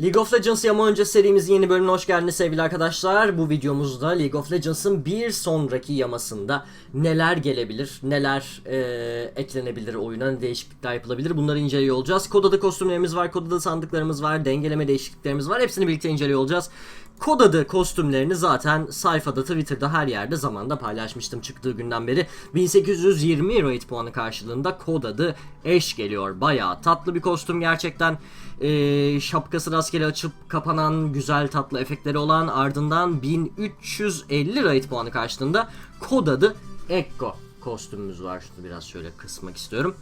League of Legends Yama Önce serimizin yeni bölümüne hoş geldiniz sevgili arkadaşlar. Bu videomuzda League of Legends'ın bir sonraki yamasında neler gelebilir, neler e, eklenebilir oyuna, ne değişiklikler yapılabilir bunları inceliyor olacağız. Kod kostümlerimiz var, kod adı sandıklarımız var, dengeleme değişikliklerimiz var. Hepsini birlikte inceliyor olacağız. Kod adı kostümlerini zaten sayfada, Twitter'da her yerde zamanda paylaşmıştım çıktığı günden beri. 1820 rate puanı karşılığında kod adı eş geliyor. Bayağı tatlı bir kostüm gerçekten. Ee, şapkası rastgele açıp kapanan güzel tatlı efektleri olan ardından 1350 rate puanı karşılığında kod adı Ekko kostümümüz var. Şunu biraz şöyle kısmak istiyorum.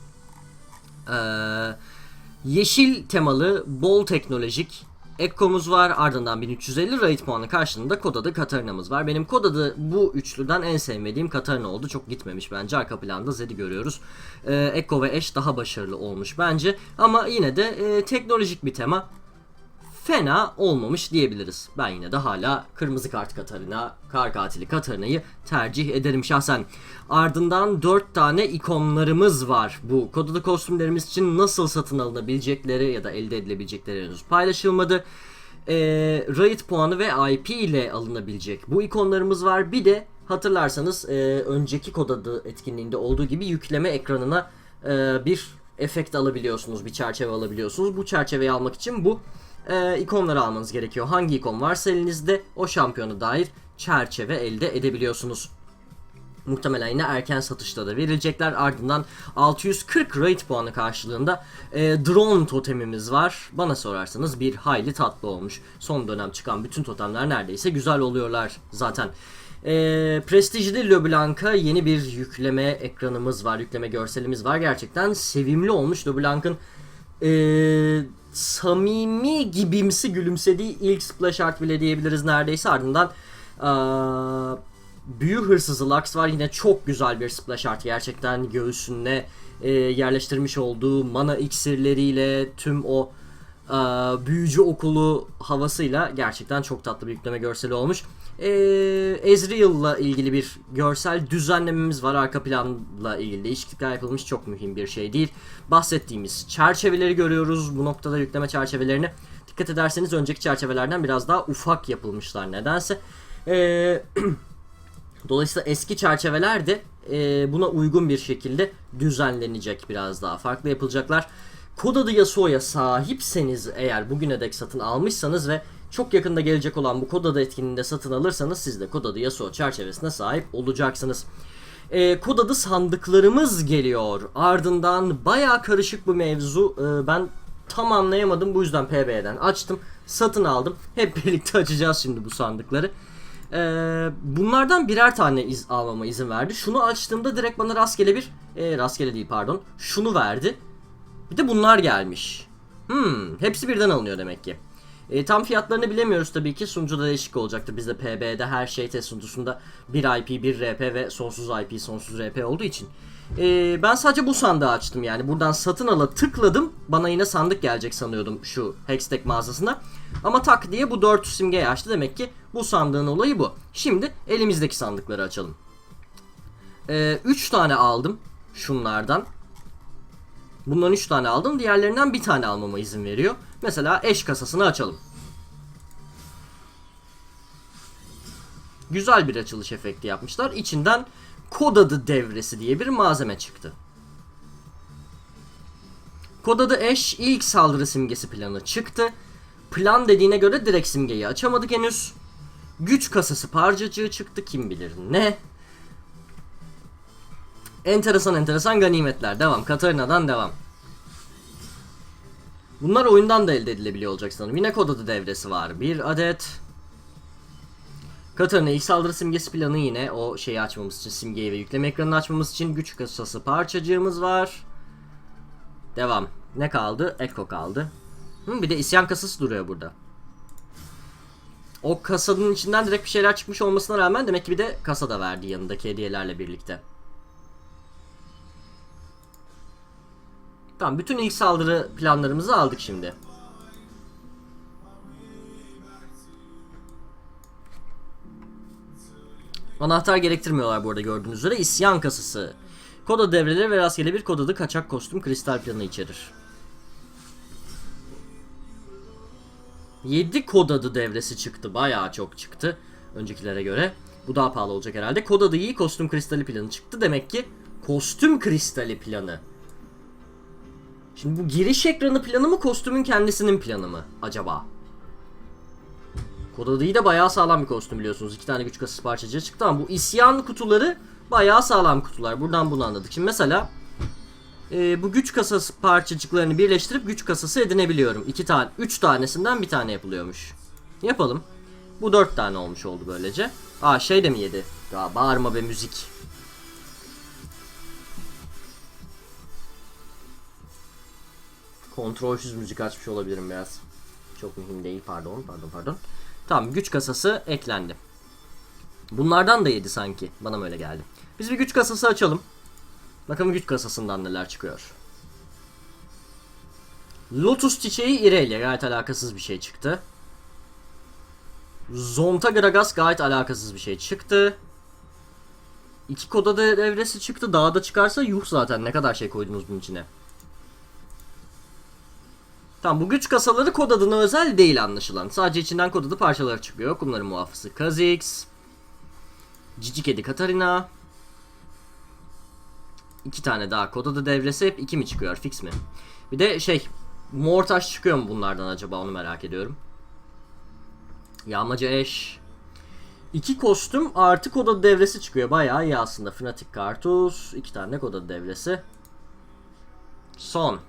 Ee, yeşil temalı, bol teknolojik Ekko'muz var. Ardından 1350 rate puanı karşılığında kod adı Katarina'mız var. Benim kod adı bu üçlüden en sevmediğim Katarina oldu. Çok gitmemiş bence. Arka planda Zed'i görüyoruz. Ee, Ekko ve Ash daha başarılı olmuş bence. Ama yine de e, teknolojik bir tema. Fena olmamış diyebiliriz. Ben yine de hala kırmızı kart Katarina, kar katili Katarina'yı tercih ederim şahsen. Ardından 4 tane ikonlarımız var. Bu kod adı kostümlerimiz için nasıl satın alınabilecekleri ya da elde edilebilecekleri henüz paylaşılmadı. Ee, raid puanı ve IP ile alınabilecek bu ikonlarımız var. Bir de hatırlarsanız e, önceki kod adı etkinliğinde olduğu gibi yükleme ekranına e, bir efekt alabiliyorsunuz, bir çerçeve alabiliyorsunuz. Bu çerçeveyi almak için bu e, ikonları almanız gerekiyor. Hangi ikon varsa elinizde o şampiyona dair çerçeve elde edebiliyorsunuz. Muhtemelen yine erken satışta da verilecekler. Ardından 640 rate puanı karşılığında e, drone totemimiz var. Bana sorarsanız bir hayli tatlı olmuş. Son dönem çıkan bütün totemler neredeyse güzel oluyorlar zaten. E, prestijli LeBlanc'a yeni bir yükleme ekranımız var. Yükleme görselimiz var. Gerçekten sevimli olmuş LeBlanc'ın e, samimi gibimsi gülümsediği ilk splash art bile diyebiliriz neredeyse. Ardından aa, büyü hırsızı Lux var. Yine çok güzel bir splash art. Gerçekten göğsüne e, yerleştirmiş olduğu mana iksirleriyle tüm o e, büyücü okulu havasıyla gerçekten çok tatlı bir yükleme görseli olmuş. E, Ezreal'la ilgili bir görsel düzenlememiz var. Arka planla ilgili değişiklikler yapılmış. Çok mühim bir şey değil. Bahsettiğimiz çerçeveleri görüyoruz. Bu noktada yükleme çerçevelerini dikkat ederseniz önceki çerçevelerden biraz daha ufak yapılmışlar nedense. Eee Dolayısıyla eski çerçeveler de e, buna uygun bir şekilde düzenlenecek biraz daha farklı yapılacaklar. Kod adı Yasuo'ya sahipseniz eğer bugüne dek satın almışsanız ve çok yakında gelecek olan bu kod adı etkinliğinde satın alırsanız siz de kod adı Yasuo çerçevesine sahip olacaksınız. E, kod adı sandıklarımız geliyor. Ardından baya karışık bu mevzu. E, ben tam anlayamadım bu yüzden PB'den açtım. Satın aldım. Hep birlikte açacağız şimdi bu sandıkları. Ee, bunlardan birer tane iz almama izin verdi. Şunu açtığımda direkt bana rastgele bir e, rastgele değil pardon. Şunu verdi. Bir de bunlar gelmiş. Hmm, hepsi birden alınıyor demek ki. E, tam fiyatlarını bilemiyoruz tabii ki. Sunucuda değişik olacaktır. Bizde PB'de her şey test sunucusunda 1 IP, 1 RP ve sonsuz IP, sonsuz RP olduğu için. E, ben sadece bu sandığı açtım yani. Buradan satın ala tıkladım. Bana yine sandık gelecek sanıyordum şu Hextech mağazasına. Ama tak diye bu 4 simgeyi açtı. Demek ki bu sandığın olayı bu. Şimdi elimizdeki sandıkları açalım. 3 e, tane aldım şunlardan. Bundan 3 tane aldım. Diğerlerinden bir tane almama izin veriyor. Mesela eş kasasını açalım. Güzel bir açılış efekti yapmışlar. İçinden kod adı devresi diye bir malzeme çıktı. Kod adı eş ilk saldırı simgesi planı çıktı. Plan dediğine göre direkt simgeyi açamadık henüz. Güç kasası parçacığı çıktı kim bilir ne. Enteresan enteresan ganimetler. Devam. Katarina'dan devam. Bunlar oyundan da elde edilebiliyor olacak sanırım. Yine kod adı devresi var. Bir adet. Katarina ilk saldırı simgesi planı yine o şeyi açmamız için simgeyi ve yükleme ekranını açmamız için güç kasası parçacığımız var. Devam. Ne kaldı? Echo kaldı. Hı, bir de isyan kasası duruyor burada. O kasanın içinden direkt bir şeyler çıkmış olmasına rağmen demek ki bir de kasa da verdi yanındaki hediyelerle birlikte. Tamam bütün ilk saldırı planlarımızı aldık şimdi. Anahtar gerektirmiyorlar bu arada gördüğünüz üzere. İsyan kasası. Koda devreleri ve rastgele bir kod adı kaçak kostüm kristal planı içerir. 7 kod adı devresi çıktı. Bayağı çok çıktı. Öncekilere göre. Bu daha pahalı olacak herhalde. Kod adı iyi, kostüm kristali planı çıktı. Demek ki kostüm kristali planı. Şimdi bu giriş ekranı planı mı, kostümün kendisinin planı mı acaba? Kod adı iyi de bayağı sağlam bir kostüm biliyorsunuz. İki tane güç kasası parçacığı çıktı ama bu isyan kutuları bayağı sağlam kutular. Buradan bunu anladık. Şimdi mesela e, bu güç kasası parçacıklarını birleştirip güç kasası edinebiliyorum. İki tane, üç tanesinden bir tane yapılıyormuş. Yapalım. Bu dört tane olmuş oldu böylece. Aa şey de mi yedi? Ya bağırma be müzik. Kontrolsüz müzik açmış olabilirim biraz. Çok mühim değil pardon pardon pardon. Tamam güç kasası eklendi. Bunlardan da yedi sanki. Bana mı öyle geldi. Biz bir güç kasası açalım. Bakalım güç kasasından neler çıkıyor. Lotus çiçeği İrelia gayet alakasız bir şey çıktı. Zonta Gragas gayet alakasız bir şey çıktı. İki koda da devresi çıktı. Daha da çıkarsa yuh zaten ne kadar şey koydunuz bunun içine. Tamam bu güç kasaları kod adına özel değil anlaşılan. Sadece içinden kod adı parçaları çıkıyor. Kumların muhafızı Kha'Zix. Cici Kedi Katarina. İki tane daha kod adı devresi hep iki mi çıkıyor? Fix mi? Bir de şey Mortaş çıkıyor mu bunlardan acaba onu merak ediyorum. Yağmacı eş. İki kostüm artı kod adı devresi çıkıyor. Bayağı iyi aslında. Fnatic Kartus. iki tane kod adı devresi. Son.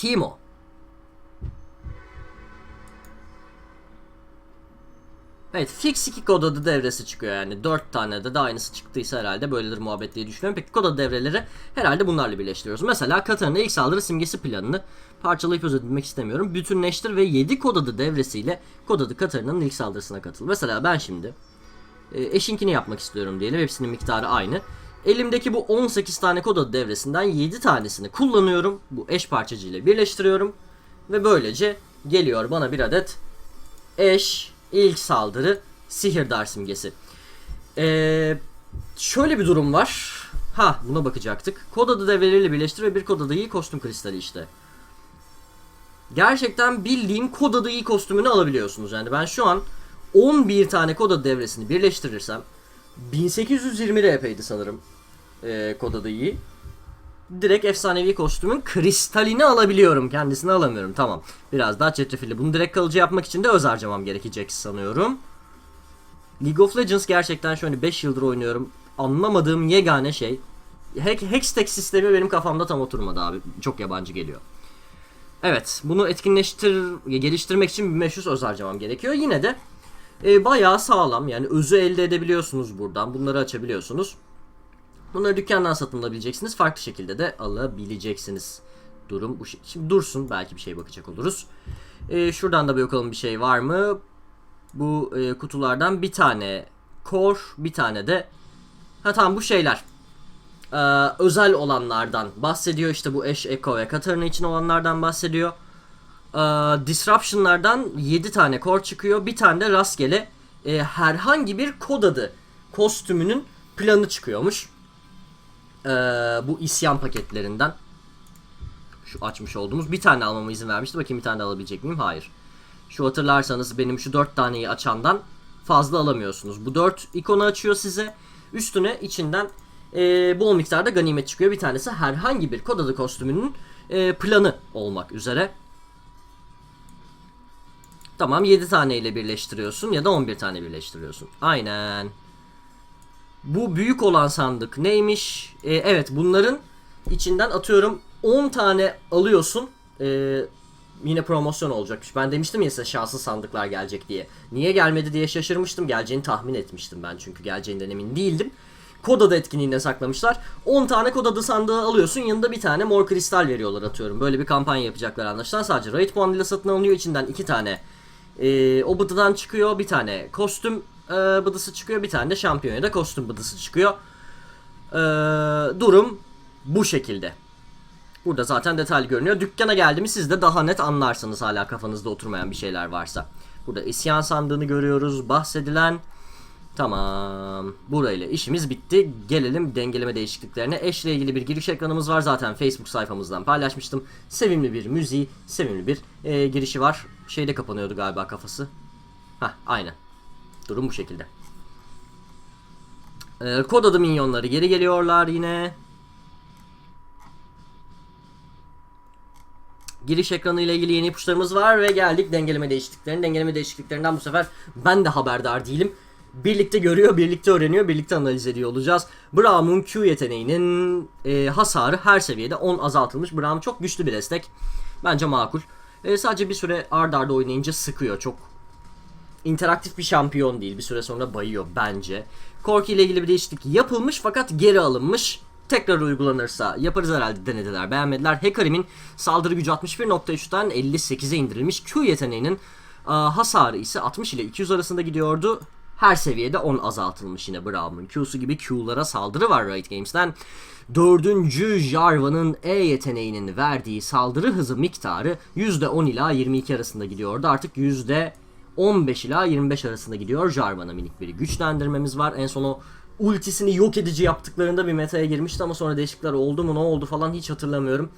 Timo. Evet fix 2 kod adı devresi çıkıyor yani 4 tane de de aynısı çıktıysa herhalde böyledir muhabbet diye düşünüyorum. Peki kod adı devreleri herhalde bunlarla birleştiriyoruz. Mesela Katarina ilk saldırı simgesi planını parçalayıp özetlemek istemiyorum. Bütünleştir ve 7 kod adı devresiyle kod adı Katarina'nın ilk saldırısına katıl. Mesela ben şimdi e, eşinkini yapmak istiyorum diyelim. Hepsinin miktarı aynı. Elimdeki bu 18 tane kod adı devresinden 7 tanesini kullanıyorum. Bu eş parçacı ile birleştiriyorum. Ve böylece geliyor bana bir adet eş ilk saldırı sihirdar simgesi. Ee, şöyle bir durum var. Ha buna bakacaktık. Kod adı devreleriyle birleştir ve bir kod adı iyi kostüm kristali işte. Gerçekten bildiğin kod adı iyi kostümünü alabiliyorsunuz. Yani ben şu an 11 tane kod adı devresini birleştirirsem 1820 RP'ydi sanırım ee, kod adı iyi. Direkt efsanevi kostümün kristalini alabiliyorum. Kendisini alamıyorum. Tamam. Biraz daha çetrefilli. Bunu direkt kalıcı yapmak için de öz harcamam gerekecek sanıyorum. League of Legends gerçekten şöyle 5 yıldır oynuyorum. Anlamadığım yegane şey Hack, Hextech sistemi benim kafamda tam oturmadı abi. Çok yabancı geliyor. Evet, bunu etkinleştir, geliştirmek için 1500 öz harcamam gerekiyor. Yine de e, bayağı sağlam. Yani özü elde edebiliyorsunuz buradan. Bunları açabiliyorsunuz. Bunları dükkandan satın alabileceksiniz. Farklı şekilde de alabileceksiniz. Durum bu. Şimdi dursun. Belki bir şey bakacak oluruz. Ee, şuradan da bir bakalım bir şey var mı? Bu e, kutulardan bir tane core, bir tane de ha tamam bu şeyler. Ee, özel olanlardan bahsediyor. İşte bu Ash, Echo ve Katarina için olanlardan bahsediyor. Ee, Disruption'lardan 7 tane core çıkıyor. Bir tane de rastgele e, herhangi bir kod adı kostümünün planı çıkıyormuş. Ee, bu isyan paketlerinden şu açmış olduğumuz bir tane almama izin vermişti. Bakayım bir tane de alabilecek miyim? Hayır. Şu hatırlarsanız benim şu dört taneyi açandan fazla alamıyorsunuz. Bu dört ikonu açıyor size. Üstüne içinden e, bol miktarda ganimet çıkıyor. Bir tanesi herhangi bir kod adı kostümünün e, planı olmak üzere. Tamam 7 tane ile birleştiriyorsun ya da 11 tane birleştiriyorsun. Aynen. Bu büyük olan sandık neymiş? Ee, evet bunların içinden atıyorum 10 tane alıyorsun. Ee, yine promosyon olacakmış. Ben demiştim ya size şanslı sandıklar gelecek diye. Niye gelmedi diye şaşırmıştım. Geleceğini tahmin etmiştim ben çünkü geleceğinden emin değildim. Kod adı etkinliğinde saklamışlar. 10 tane kod adı sandığı alıyorsun. Yanında bir tane mor kristal veriyorlar atıyorum. Böyle bir kampanya yapacaklar anlaşılan. Sadece raid puanıyla satın alınıyor. İçinden 2 tane ee, o bıdıdan çıkıyor. Bir tane kostüm e, bıdısı çıkıyor. Bir tane de şampiyon ya da kostüm bıdısı çıkıyor. Ee, durum bu şekilde. Burada zaten detaylı görünüyor. Dükkana geldi mi siz de daha net anlarsınız hala kafanızda oturmayan bir şeyler varsa. Burada isyan sandığını görüyoruz. Bahsedilen Tamam. Burayla işimiz bitti. Gelelim dengeleme değişikliklerine. Eşle ilgili bir giriş ekranımız var. Zaten Facebook sayfamızdan paylaşmıştım. Sevimli bir müziği, sevimli bir e, girişi var. Şeyde kapanıyordu galiba kafası. Hah aynen. Durum bu şekilde. E, kod adı minyonları geri geliyorlar yine. Giriş ekranı ile ilgili yeni ipuçlarımız var ve geldik dengeleme değişikliklerine. Dengeleme değişikliklerinden bu sefer ben de haberdar değilim. Birlikte görüyor, birlikte öğreniyor, birlikte analiz ediyor olacağız. Braum'un Q yeteneğinin e, hasarı her seviyede 10 azaltılmış. Braum çok güçlü bir destek. Bence makul. E, sadece bir süre ard arda oynayınca sıkıyor. Çok interaktif bir şampiyon değil. Bir süre sonra bayıyor bence. Corki ile ilgili bir değişiklik yapılmış fakat geri alınmış. Tekrar uygulanırsa yaparız herhalde denediler beğenmediler. Hekarim'in saldırı gücü 61.3'ten 58'e indirilmiş. Q yeteneğinin aa, hasarı ise 60 ile 200 arasında gidiyordu. Her seviyede 10 azaltılmış yine Braum'un Q'su gibi Q'lara saldırı var Riot Games'ten. Dördüncü Jarvan'ın E yeteneğinin verdiği saldırı hızı miktarı %10 ila 22 arasında gidiyordu. Artık %15 ila 25 arasında gidiyor. Jarvan'a minik bir güçlendirmemiz var. En son o ultisini yok edici yaptıklarında bir metaya girmişti ama sonra değişiklikler oldu mu ne oldu falan hiç hatırlamıyorum.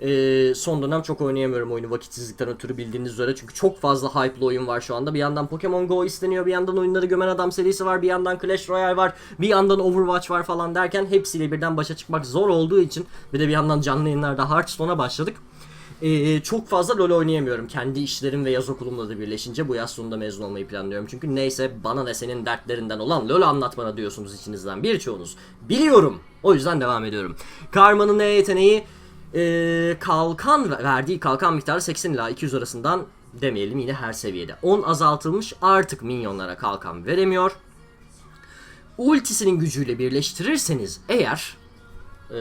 Ee, son dönem çok oynayamıyorum oyunu vakitsizlikten ötürü bildiğiniz üzere çünkü çok fazla hype'lı oyun var şu anda. Bir yandan Pokemon Go isteniyor, bir yandan oyunları gömen adam serisi var, bir yandan Clash Royale var, bir yandan Overwatch var falan derken hepsiyle birden başa çıkmak zor olduğu için bir de bir yandan canlı yayınlarda Hearthstone'a başladık. Ee, çok fazla LoL oynayamıyorum. Kendi işlerim ve yaz okulumla da birleşince bu yaz sonunda mezun olmayı planlıyorum. Çünkü neyse bana ne senin dertlerinden olan LoL anlat bana diyorsunuz içinizden birçoğunuz. Biliyorum. O yüzden devam ediyorum. Karma'nın ne yeteneği ee, kalkan verdiği kalkan miktarı 80 ila 200 arasından demeyelim yine her seviyede. 10 azaltılmış artık minyonlara kalkan veremiyor. Ultisinin gücüyle birleştirirseniz eğer ee,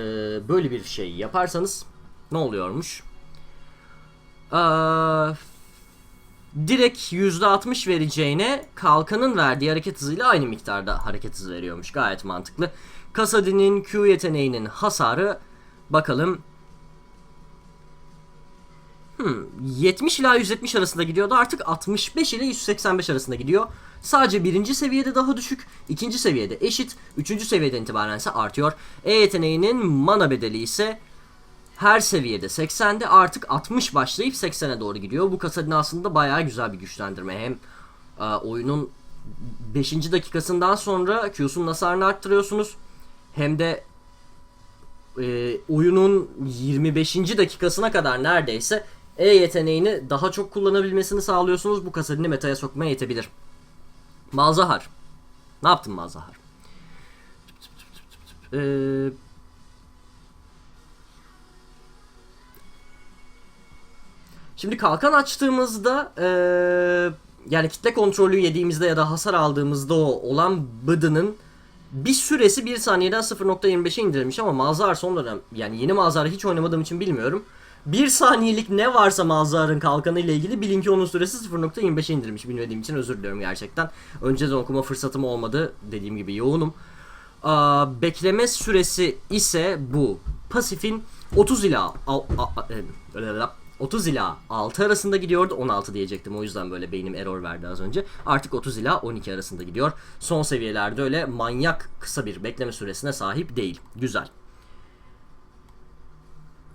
böyle bir şey yaparsanız ne oluyormuş? Ee, direkt %60 vereceğine kalkanın verdiği hareket hızıyla aynı miktarda hareket hızı veriyormuş. Gayet mantıklı. Kasadi'nin Q yeteneğinin hasarı bakalım Hmm, 70 ila 170 arasında gidiyordu. Artık 65 ile 185 arasında gidiyor. Sadece birinci seviyede daha düşük, ikinci seviyede eşit, üçüncü seviyeden itibaren ise artıyor. E yeteneğinin mana bedeli ise her seviyede 80'de artık 60 başlayıp 80'e doğru gidiyor. Bu kasadın aslında bayağı güzel bir güçlendirme. Hem e, oyunun 5. dakikasından sonra Q'sun hasarını arttırıyorsunuz. Hem de e, oyunun 25. dakikasına kadar neredeyse E yeteneğini daha çok kullanabilmesini sağlıyorsunuz. Bu kasadini metaya sokmaya yetebilir. Malzahar. Ne yaptın Malzahar? Eee Şimdi kalkan açtığımızda eee, yani kitle kontrolü yediğimizde ya da hasar aldığımızda o olan bıdının bir süresi 1 saniyeden 0.25'e indirilmiş ama Malzahar son dönem yani yeni Malzahar'ı hiç oynamadığım için bilmiyorum. 1 saniyelik ne varsa Malzahar'ın kalkanı ile ilgili bilin ki onun süresi 0.25'e indirilmiş. Bilmediğim için özür diliyorum gerçekten. Önceden okuma fırsatım olmadı. Dediğim gibi yoğunum. Aa, bekleme süresi ise bu. Pasifin 30 ila al- a- a- e, 30 ila 6 arasında gidiyordu. 16 diyecektim. O yüzden böyle beynim error verdi az önce. Artık 30 ila 12 arasında gidiyor. Son seviyelerde öyle manyak kısa bir bekleme süresine sahip değil. Güzel.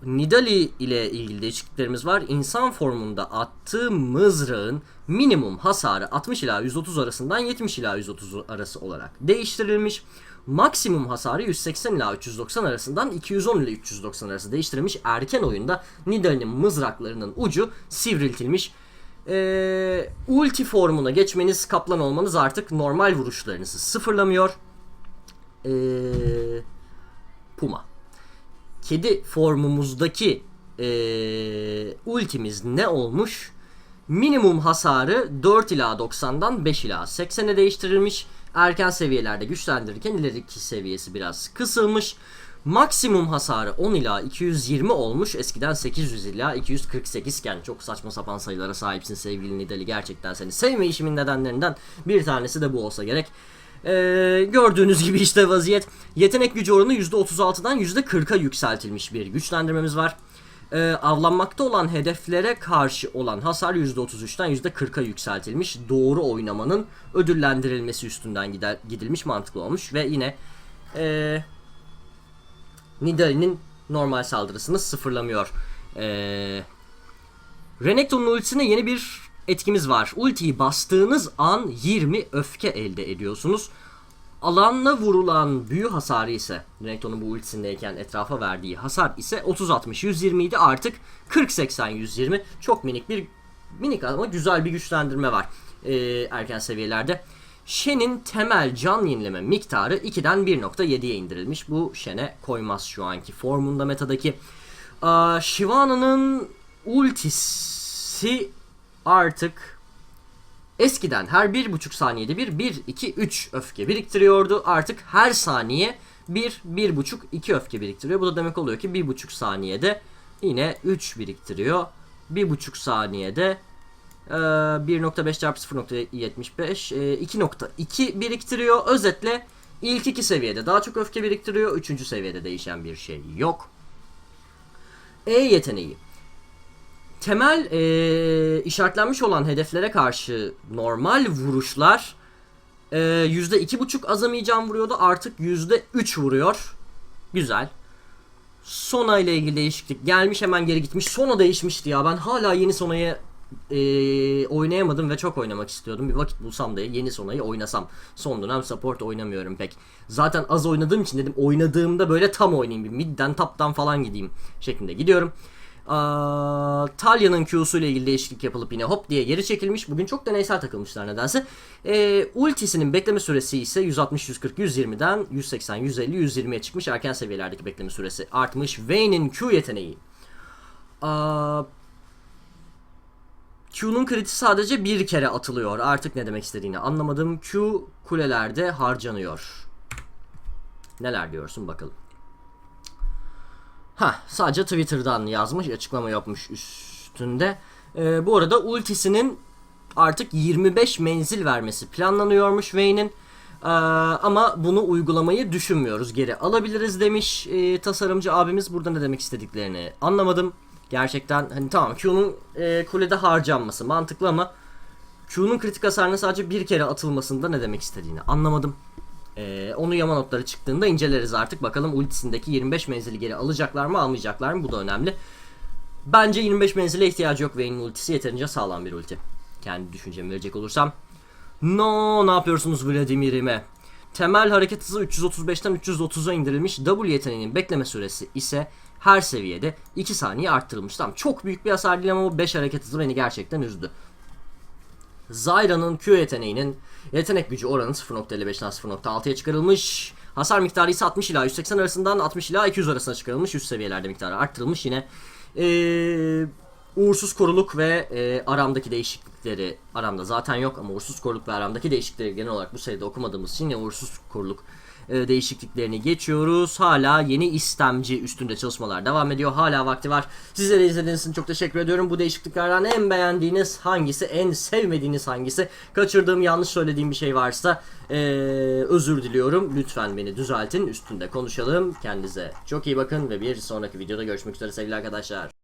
Nidali ile ilgili değişikliklerimiz var. İnsan formunda attığı mızrağın minimum hasarı 60 ila 130 arasından 70 ila 130 arası olarak değiştirilmiş. Maksimum hasarı 180 ila 390 arasından 210 ile 390 arası değiştirilmiş. Erken oyunda Nidalee'nin mızraklarının ucu sivriltilmiş. Ee, ulti formuna geçmeniz kaplan olmanız artık normal vuruşlarınızı sıfırlamıyor. Ee, Puma kedi formumuzdaki eee, ultimiz ne olmuş? Minimum hasarı 4 ila 90'dan 5 ila 80'e değiştirilmiş. Erken seviyelerde güçlendirirken ileriki seviyesi biraz kısılmış. Maksimum hasarı 10 ila 220 olmuş. Eskiden 800 ila 248 iken çok saçma sapan sayılara sahipsin sevgili Nidali. Gerçekten seni sevmeyişimin nedenlerinden bir tanesi de bu olsa gerek. Ee, gördüğünüz gibi işte vaziyet. Yetenek gücü oranı %36'dan %40'a yükseltilmiş bir güçlendirmemiz var. e, avlanmakta olan hedeflere karşı olan hasar %33'ten %40'a yükseltilmiş. Doğru oynamanın ödüllendirilmesi üstünden gider, gidilmiş mantıklı olmuş ve yine e, Nidalee'nin normal saldırısını sıfırlamıyor. E, Renekton'un ultisine yeni bir etkimiz var. Ultiyi bastığınız an 20 öfke elde ediyorsunuz. Alanla vurulan büyü hasarı ise Renekton'un bu ultisindeyken etrafa verdiği hasar ise 30-60-120 idi artık 40-80-120 çok minik bir minik ama güzel bir güçlendirme var ee, erken seviyelerde. Shen'in temel can yenileme miktarı 2'den 1.7'ye indirilmiş. Bu Shen'e koymaz şu anki formunda metadaki. Aa, Shyvana'nın ultisi artık Eskiden her bir buçuk saniyede bir 1, 2, 3 öfke biriktiriyordu. Artık her saniye 1, 1,5, 2 öfke biriktiriyor. Bu da demek oluyor ki 1,5 saniyede yine 3 biriktiriyor. 1,5 saniyede e, 1.5 çarpı 0.75 e, 2.2 biriktiriyor. Özetle ilk iki seviyede daha çok öfke biriktiriyor. Üçüncü seviyede değişen bir şey yok. E yeteneği temel e, işaretlenmiş olan hedeflere karşı normal vuruşlar e, %2.5 azami can vuruyordu artık %3 vuruyor. Güzel. Sona ile ilgili değişiklik gelmiş hemen geri gitmiş. Sona değişmişti ya ben hala yeni Sona'yı e, oynayamadım ve çok oynamak istiyordum. Bir vakit bulsam da yeni Sona'yı oynasam. Son dönem support oynamıyorum pek. Zaten az oynadığım için dedim oynadığımda böyle tam oynayayım. Bir midden taptan falan gideyim şeklinde gidiyorum. Aa, Talya'nın Q'su ile ilgili değişiklik yapılıp yine hop diye geri çekilmiş. Bugün çok deneysel takılmışlar nedense. Ee, ultisinin bekleme süresi ise 160, 140, 120'den 180, 150, 120'ye çıkmış. Erken seviyelerdeki bekleme süresi artmış. Vayne'in Q yeteneği. Aa, Q'nun kriti sadece bir kere atılıyor. Artık ne demek istediğini anlamadım. Q kulelerde harcanıyor. Neler diyorsun bakalım. Ha, sadece Twitter'dan yazmış, açıklama yapmış üstünde. Ee, bu arada ultisinin artık 25 menzil vermesi planlanıyormuş Vayne'in. Ee, ama bunu uygulamayı düşünmüyoruz. Geri alabiliriz demiş e, tasarımcı abimiz. Burada ne demek istediklerini anlamadım. Gerçekten hani tamam Q'nun e, kulede harcanması mantıklı ama Q'nun kritik hasarının sadece bir kere atılmasında ne demek istediğini anlamadım. Ee, onu yama notları çıktığında inceleriz artık. Bakalım ultisindeki 25 menzili geri alacaklar mı almayacaklar mı bu da önemli. Bence 25 menzile ihtiyacı yok. Vayne'in ultisi yeterince sağlam bir ulti. Kendi düşüncemi verecek olursam. No ne yapıyorsunuz Vladimir'ime? Temel hareket hızı 335'ten 330'a indirilmiş. W yeteneğinin bekleme süresi ise her seviyede 2 saniye arttırılmış. Tamam çok büyük bir hasar değil ama bu 5 hareket hızı beni gerçekten üzdü. Zyra'nın Q yeteneğinin yetenek gücü oranı 0.55'den 0.6'ya çıkarılmış. Hasar miktarı ise 60 ila 180 arasından 60 ila 200 arasına çıkarılmış. Üst seviyelerde miktarı arttırılmış yine. Ee, uğursuz koruluk ve e, aramdaki değişiklikleri aramda zaten yok ama uğursuz koruluk ve aramdaki değişiklikleri genel olarak bu seride okumadığımız için yine uğursuz koruluk e, değişikliklerini geçiyoruz. Hala yeni istemci üstünde çalışmalar devam ediyor. Hala vakti var. Sizlere izlediğiniz için çok teşekkür ediyorum. Bu değişikliklerden en beğendiğiniz hangisi, en sevmediğiniz hangisi? Kaçırdığım, yanlış söylediğim bir şey varsa e, özür diliyorum. Lütfen beni düzeltin. Üstünde konuşalım. Kendinize çok iyi bakın ve bir sonraki videoda görüşmek üzere sevgili arkadaşlar.